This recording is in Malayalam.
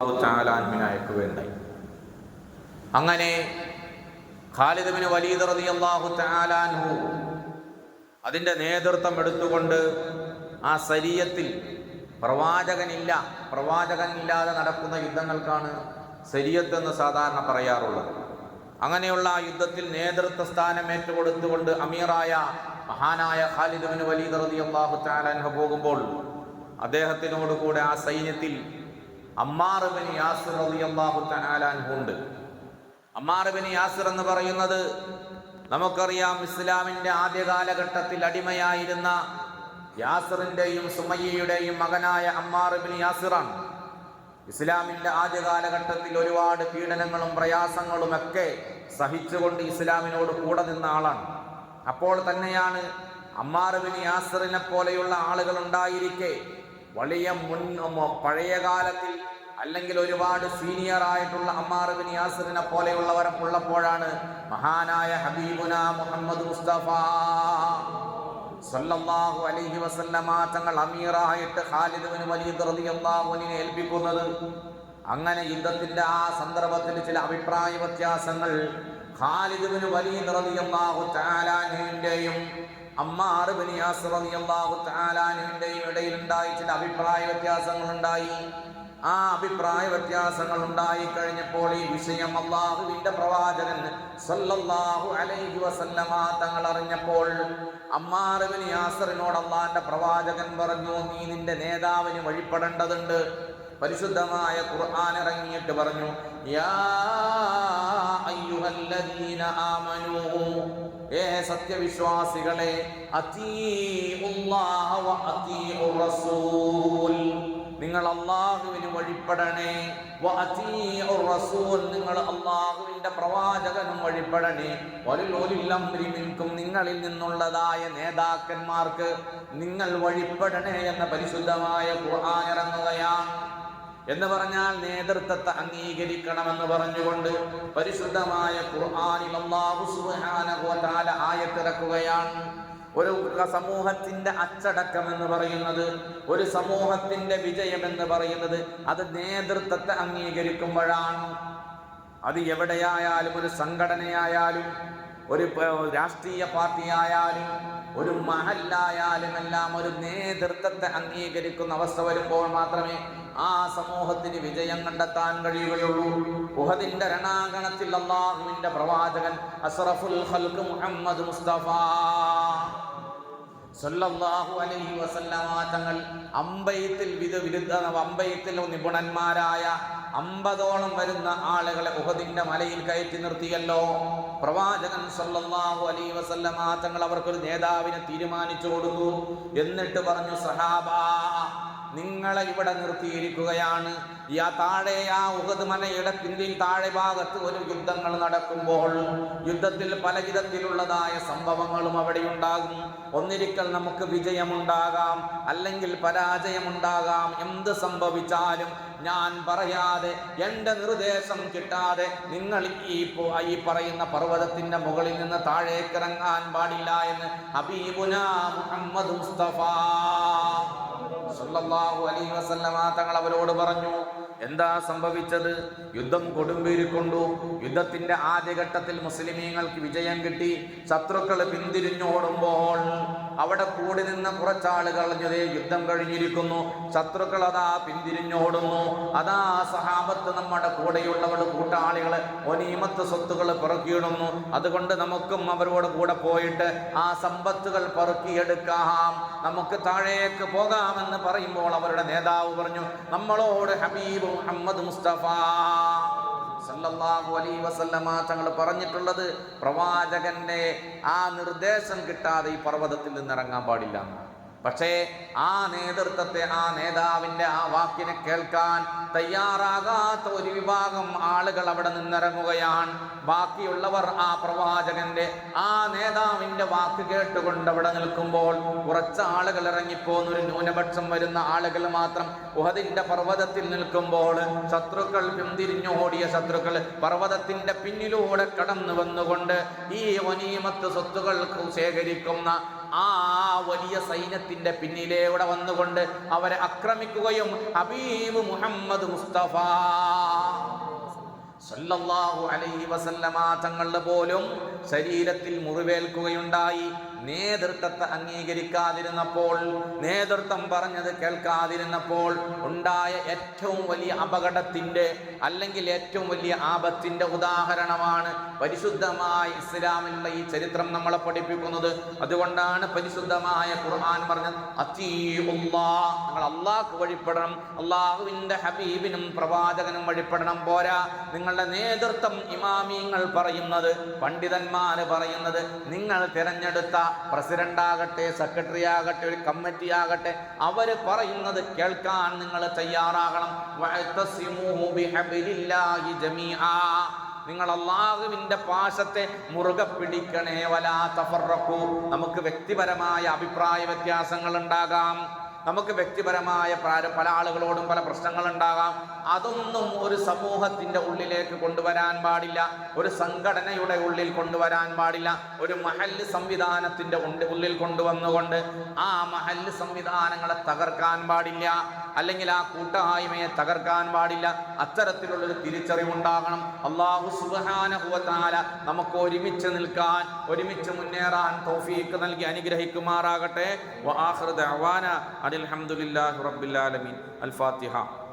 ചാലാൻമിനെ അയക്കുകയുണ്ടായി അങ്ങനെ ഖാലിദ് വലീദ് റളിയല്ലാഹു തആലാൻഹു അതിന്റെ നേതൃത്വം എടുത്തുകൊണ്ട് ആ സരീയത്തിൽ പ്രവാചകനില്ല പ്രവാചകനില്ലാതെ നടക്കുന്ന യുദ്ധങ്ങൾക്കാണ് സരിയത്ത് എന്ന് സാധാരണ പറയാറുള്ളത്. അങ്ങനെയുള്ള ആ യുദ്ധത്തിൽ നേതൃത്വ സ്ഥാനം ഏറ്റുകൊടുത്തുകൊണ്ട് അമീറായ മഹാനായ ഖാലിദ് വലീദ് റതി അള്ളാഹു തആലാൻഹു പോകുമ്പോൾ അദ്ദേഹത്തിനോടുകൂടെ ആ സൈന്യത്തിൽ Ammar bin Yasir bin Yasir എന്ന് പറയുന്നത് നമുക്കറിയാം ഇസ്ലാമിന്റെ ആദ്യ കാലഘട്ടത്തിൽ അടിമയായിരുന്ന യാസിറിന്റെയും സുമയ്യയുടെയും മകനായ അമ്മാർ ബിൻ യാസിറാണ്. ഇസ്ലാമിന്റെ ആദ്യ കാലഘട്ടത്തിൽ ഒരുപാട് പീഡനങ്ങളും പ്രയാസങ്ങളും ഒക്കെ സഹിച്ചുകൊണ്ട് ഇസ്ലാമിനോട് കൂടെ നിന്ന ആളാണ്. അപ്പോൾ തന്നെയാണ് അമ്മാർ ബിൻ യാസിറിനെ പോലെയുള്ള ആളുകൾ ഉണ്ടായിരിക്കെ വലിയ മുൻ പഴയ കാലത്തിൽ അല്ലെങ്കിൽ ഒരുപാട് സീനിയർ ആയിട്ടുള്ള അമ്മാർ ബിൻ യാസിറിനെ ഉള്ളപ്പോഴാണ് മഹാനായ ഹബീബുന മുഹമ്മദ് മുസ്തഫ സല്ലല്ലാഹു അലൈഹി വസല്ലമ തങ്ങൾ അമീറായിട്ട് ഖാലിദ് ബിൻ വലീദ് റളിയല്ലാഹു അൻഹുവിനെ ഏൽപ്പിക്കുന്നത്. അങ്ങനെ യുദ്ധത്തിന്റെ ആ സന്ദർഭത്തിൽ ചില അഭിപ്രായ വ്യത്യാസങ്ങൾ ഖാലിദ് ബിൻ വലീദ് റളിയല്ലാഹു തആലാനുവിന്റെയും അമ്മാർ ബിൻ യാസിർ ഇടയിൽ ഉണ്ടായി ചില അഭിപ്രായ ആ അഭിപ്രായ വ്യത്യാസങ്ങൾ ഉണ്ടായി കഴിഞ്ഞപ്പോൾ ഈ വിഷയം അള്ളാഹുവിന്റെ പ്രവാചകൻ സല്ലല്ലാഹു അലൈഹി വസല്ലമ തങ്ങൾ അറിഞ്ഞപ്പോൾ അമ്മാറുവിന് യാസറിനോട് അള്ളാന്റെ പ്രവാചകൻ പറഞ്ഞു നീ നിന്റെ നേതാവിന് വഴിപ്പെടേണ്ടതുണ്ട്. പരിശുദ്ധമായ ഖുർആൻ ഇറങ്ങിയിട്ട് പറഞ്ഞു യാ അയ്യുഹല്ലദീന ഏ സത്യവിശ്വാസികളെ നിങ്ങൾ അള്ളാഹുവിന് വഴിപ്പെടണേ നിങ്ങൾ അള്ളാഹുവിന്റെ പ്രവാചകനും വഴിപ്പെടണേ. മിൻകും നിങ്ങളിൽ നിന്നുള്ളതായ നേതാക്കന്മാർക്ക് നിങ്ങൾ വഴിപ്പെടണേ എന്ന പരിശുദ്ധമായ ഖുർആൻ ഇറങ്ങുകയാണ്. എന്ന് പറഞ്ഞാൽ നേതൃത്വത്തെ അംഗീകരിക്കണമെന്ന് പറഞ്ഞുകൊണ്ട് പരിശുദ്ധമായ സുബ്ഹാനഹു വ തആല ആയത്തിറക്കുകയാണ്. ഒരു സമൂഹത്തിന്റെ അച്ചടക്കം എന്ന് പറയുന്നത് ഒരു സമൂഹത്തിന്റെ വിജയം എന്ന് പറയുന്നത് അത് നേതൃത്വത്തെ അംഗീകരിക്കുമ്പോഴാണ്. അത് എവിടെയായാലും ഒരു സംഘടനയായാലും ഒരു രാഷ്ട്രീയ പാർട്ടി ആയാലും ഒരു മഹല്ലായാലും എല്ലാം ഒരു നേതൃത്വത്തെ അംഗീകരിക്കുന്ന അവസ്ഥ വരുമ്പോൾ മാത്രമേ ആ സമൂഹത്തിന് വിജയം കണ്ടെത്താൻ കഴിയുകയുള്ളൂ. ഉഹദിന്റെ രണാങ്കണത്തിൽ അള്ളാഹുവിന്റെ പ്രവാചകൻ അസറഫുൽ ഹൽക്ക് മുഹമ്മദ് മുസ്തഫ. സല്ലല്ലാഹു അലൈഹി വസല്ലമ തങ്ങൾ അമ്പയത്തിൽ വിധ വിരുദ്ധ അമ്പയത്തിൽ നിപുണന്മാരായ അമ്പതോളം വരുന്ന ആളുകളെ ഉഹദിന്റെ മലയിൽ കയറ്റി നിർത്തിയല്ലോ. പ്രവാചകൻ സല്ലല്ലാഹു അലൈഹി വസല്ലമ തങ്ങൾ അവർക്കൊരു നേതാവിനെ തീരുമാനിച്ചു കൊടുത്തു. എന്നിട്ട് പറഞ്ഞു സഹാബാ നിങ്ങളെ ഇവിടെ നിർത്തിയിരിക്കുകയാണ്. ആ താഴെ ആ ഉഹദ് മനയുടെ പിന്നിൽ താഴെ ഭാഗത്ത് ഒരു യുദ്ധങ്ങൾ നടക്കുമ്പോൾ യുദ്ധത്തിൽ പല വിധത്തിലുള്ളതായ സംഭവങ്ങളും അവിടെ ഉണ്ടാകും. ഒന്നിരിക്കൽ നമുക്ക് വിജയമുണ്ടാകാം അല്ലെങ്കിൽ പരാജയമുണ്ടാകാം. എന്ത് സംഭവിച്ചാലും ഞാൻ പറയാതെ എന്റെ നിർദ്ദേശം കിട്ടാതെ നിങ്ങൾ ഈ ഈ പറയുന്ന പർവതത്തിന്റെ മുകളിൽ നിന്ന് താഴേക്കിറങ്ങാൻ പാടില്ല എന്ന് ഹബീബുന മുഹമ്മദ് മുസ്തഫ സല്ലല്ലാഹു അലൈഹി വസല്ലമ തങ്ങൾ അവരോട് പറഞ്ഞു എന്താ സംഭവിച്ചത്? യുദ്ധം കൊടുമ്പിരിക്കൊണ്ടു യുദ്ധത്തിന്റെ ആദ്യഘട്ടത്തിൽ മുസ്ലിമീങ്ങൾക്ക് വിജയം കിട്ടി. ശത്രുക്കൾ പിന്തിരിഞ്ഞോടുമ്പോൾ അവിടെ കൂടി നിന്ന കുറച്ചാളുകൾ കളഞ്ഞതേ യുദ്ധം കഴിഞ്ഞിരിക്കുന്നു. ശത്രുക്കൾ അതാ പിന്തിരിഞ്ഞോടുന്നു അതാ സഹാബത്ത് നമ്മുടെ കൂടെയുള്ളവർ കൂട്ടാളികൾ ഒനീമത്ത് സ്വത്തുകൾ പിറക്കിയിടുന്നു. അതുകൊണ്ട് നമുക്കും അവരോട് കൂടെ പോയിട്ട് ആ സമ്പത്തുകൾ പെറുക്കിയെടുക്കാം. നമുക്ക് താഴേക്ക് പോകാമെന്ന് പറയുമ്പോൾ അവരുടെ നേതാവ് പറഞ്ഞു നമ്മളോട് ഹബീബ് മുഹമ്മദ് മുസ്തഫ. സല്ലല്ലാഹു അലൈഹി വസല്ലമ തങ്ങൾ പറഞ്ഞിട്ടുള്ളത് പ്രവാചകന്റെ ആ നിർദ്ദേശം കിട്ടാതെ ഈ പർവതത്തിൽ നിന്ന് ഇറങ്ങാൻ പാടില്ല പക്ഷേ ആ നേതൃത്വത്തെ ആ നേതാവിന്റെ ആ വാക്കിനെ കേൾക്കാൻ തയ്യാറാകാത്ത ഒരു വിഭാഗം ആളുകൾ അവിടെ നിന്നിറങ്ങുകയാണ്. ബാക്കിയുള്ളവർ ആ പ്രവാചകന്റെ ആ നേതാവിന്റെ വാക്ക് കേട്ടുകൊണ്ട് അവിടെ നിൽക്കുമ്പോൾ കുറച്ച് ആളുകൾ ഇറങ്ങിപ്പോന്ന് ഒരു ന്യൂനപക്ഷം വരുന്ന ആളുകൾ മാത്രം ഉഹദിന്റെ പർവതത്തിൽ നിൽക്കുമ്പോൾ ശത്രുക്കൾ പിന്തിരിഞ്ഞു ഓടിയ ശത്രുക്കൾ പർവതത്തിന്റെ പിന്നിലൂടെ കടന്നു വന്നുകൊണ്ട് ഈ ഒനീമത്ത് സ്വത്തുകൾ ശേഖരിക്കുന്ന ആ വലിയ സൈന്യത്തിന്റെ പിന്നിലൂടെ വന്നുകൊണ്ട് അവരെ ആക്രമിക്കുകയും ഹബീബ് മുഹമ്മദ് മുസ്തഫ സല്ലല്ലാഹു അലൈഹി വസല്ലമ തങ്ങളുടെ പോലും ശരീരത്തിൽ മുറിവേൽക്കുകയുണ്ടായി. നേതൃത്വത്തെ അംഗീകരിക്കാതിരുന്നപ്പോൾ നേതൃത്വം പറഞ്ഞത് കേൾക്കാതിരുന്നപ്പോൾ ഉണ്ടായ ഏറ്റവും വലിയ അപകടത്തിന്റെ അല്ലെങ്കിൽ ഏറ്റവും വലിയ ആപത്തിന്റെ ഉദാഹരണമാണ് പരിശുദ്ധമായ ഇസ്ലാമിലുള്ള ഈ ചരിത്രം നമ്മളെ പഠിപ്പിക്കുന്നത്. അതുകൊണ്ടാണ് പരിശുദ്ധമായ ഖുർആൻ പറഞ്ഞത് അത്തീഉല്ലാ നിങ്ങൾ അള്ളാഹ് വഴിപ്പെടണം അള്ളാഹുവിന്റെ ഹബീബിനും പ്രവാചകനും വഴിപ്പെടണം പോരാ. നിങ്ങളുടെ നേതൃത്വം ഇമാമിയങ്ങൾ പറയുന്നത് പണ്ഡിതന്മാർ പറയുന്നത് നിങ്ങൾ തിരഞ്ഞെടുത്ത പ്രസിഡന്റ് ആകട്ടെ സെക്രട്ടറി ആകട്ടെ ഒരു കമ്മിറ്റി ആകട്ടെ അവർ പറയുന്നത് കേൾക്കാൻ നിങ്ങൾ തയ്യാറാകണം. നിങ്ങൾ അള്ളാഹുവിന്റെ പാശത്തെ മുറുകെ പിടിക്കണേ. വലാ നമുക്ക് വ്യക്തിപരമായ അഭിപ്രായ വ്യത്യാസങ്ങൾ ഉണ്ടാകാം. നമുക്ക് വ്യക്തിപരമായ പല ആളുകളോടും പല പ്രശ്നങ്ങൾ ഉണ്ടാകാം അതൊന്നും ഒരു സമൂഹത്തിന്റെ ഉള്ളിലേക്ക് കൊണ്ടുവരാൻ പാടില്ല. ഒരു സംഘടനയുടെ ഉള്ളിൽ കൊണ്ടുവരാൻ പാടില്ല. ഒരു മഹല്ല് സംവിധാനത്തിന്റെ ഉള്ളിൽ കൊണ്ടുവന്നുകൊണ്ട് ആ മഹല്ല് സംവിധാനങ്ങളെ തകർക്കാൻ പാടില്ല. അല്ലെങ്കിൽ ആ കൂട്ടായ്മയെ തകർക്കാൻ പാടില്ല. അത്തരത്തിലുള്ളൊരു തിരിച്ചറിവുണ്ടാകണം. അള്ളാഹു സുബാനഹുവത്താല നമുക്ക് ഒരുമിച്ച് നിൽക്കാൻ ഒരുമിച്ച് മുന്നേറാൻ തൗഫീക്ക് നൽകി അനുഗ്രഹിക്കുമാറാകട്ടെ. അനിൽ അൽ ഫാത്തിഹ.